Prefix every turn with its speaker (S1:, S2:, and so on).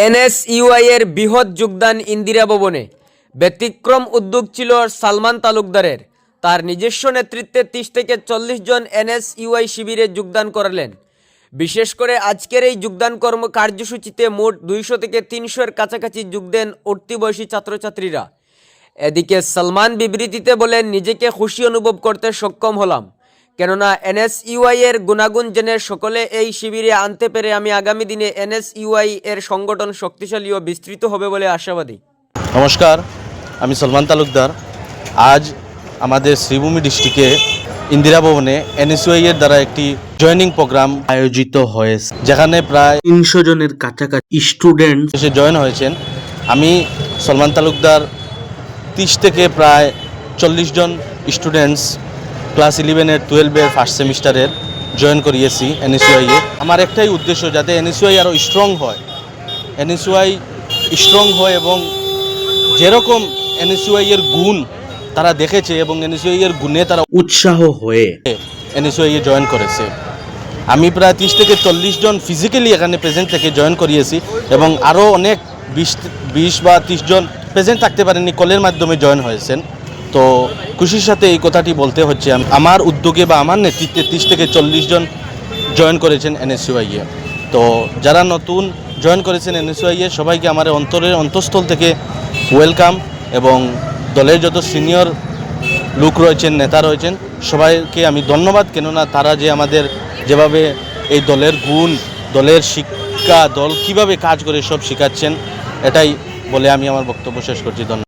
S1: NSUI এর বৃহৎ যোগদান ইন্দিরা ভবনে। ব্যতিক্রম উদ্যোগ ছিল সালমান তালুকদারের। তার নিজস্ব নেতৃত্বে তিরিশ থেকে চল্লিশ জন এনএসইউআই শিবিরে যোগদান করলেন। বিশেষ করে আজকের এই যোগদান কর্ম কার্যসূচিতে মোট দুইশো থেকে তিনশোর কাছাকাছি যোগ দেন উঠতি বয়সী ছাত্রছাত্রীরা। এদিকে সালমান বিবৃতিতে বলেন, নিজেকে খুশি অনুভব করতে সক্ষম হলাম। কেননা এনএসইউআই এর গুণাগুণ জেনে সকলে এই শিবিরে আনতে পেরে আমি আগামী দিনে এনএসইউআই এর সংগঠন শক্তিশালী ও বিস্তৃত হবে বলে আশাবাদী।
S2: নমস্কার, আমি সলমান তালুকদার। আজ আমাদের শ্রীভূমি ডিস্ট্রিক্টে ইন্দিরা ভবনে এনএসইউআই এর দ্বারা একটি জয়েনিং প্রোগ্রাম আয়োজিত হয়েছে। যেখানে প্রায়
S3: তিনশো জনের কাছাকাছি স্টুডেন্ট
S2: এসে জয়েন হয়েছেন। আমি সলমান তালুকদার, তিরিশ থেকে প্রায় চল্লিশ জন স্টুডেন্টস ক্লাস ইলেভেনের টুয়েলভের ফার্স্ট সেমিস্টারের জয়েন করিয়েছি এনএসইউআই এ। আমার একটাই উদ্দেশ্য যাতে এনএসইউআই আরও স্ট্রং হয়। এনএসইউআই স্ট্রং হয় এবং যেরকম এনএসইউআই এর গুণ তারা দেখেছে এবং এনএসইউআই এর গুণে তারা
S3: উৎসাহ হয়ে
S2: এনএসইউআই এ জয়েন করেছে। আমি প্রায় তিরিশ থেকে চল্লিশ জন ফিজিক্যালি এখানে প্রেজেন্ট থেকে জয়েন করিয়েছি এবং আরও অনেক বিশ বিশ বা তিরিশ জন প্রেজেন্ট থাকতে পারেনি কলের মাধ্যমে জয়েন হয়েছেন। তো খুশির সাথে এই কথাটি বলতে হচ্ছে, আম- আমার উদ্যোগে বা আমার নেতৃত্বে তিরিশ থেকে চল্লিশ জন জয়েন করেছেন এনএসইউআই এ তো যারা নতুন জয়েন করেছেন এনএসইউআই এ সবাইকে আমার অন্তরের অন্তঃস্থল থেকে ওয়েলকাম এবং দলের যত সিনিয়র লোক রয়েছেন, নেতা রয়েছেন, সবাইকে আমি ধন্যবাদ। কেননা তারা যে আমাদের যেভাবে এই দলের গুণ, দলের শিক্ষা, দল কীভাবে কাজ করে সব শেখাচ্ছেন, এটাই বলে আমি আমার বক্তব্য শেষ করছি। ধন্যবাদ।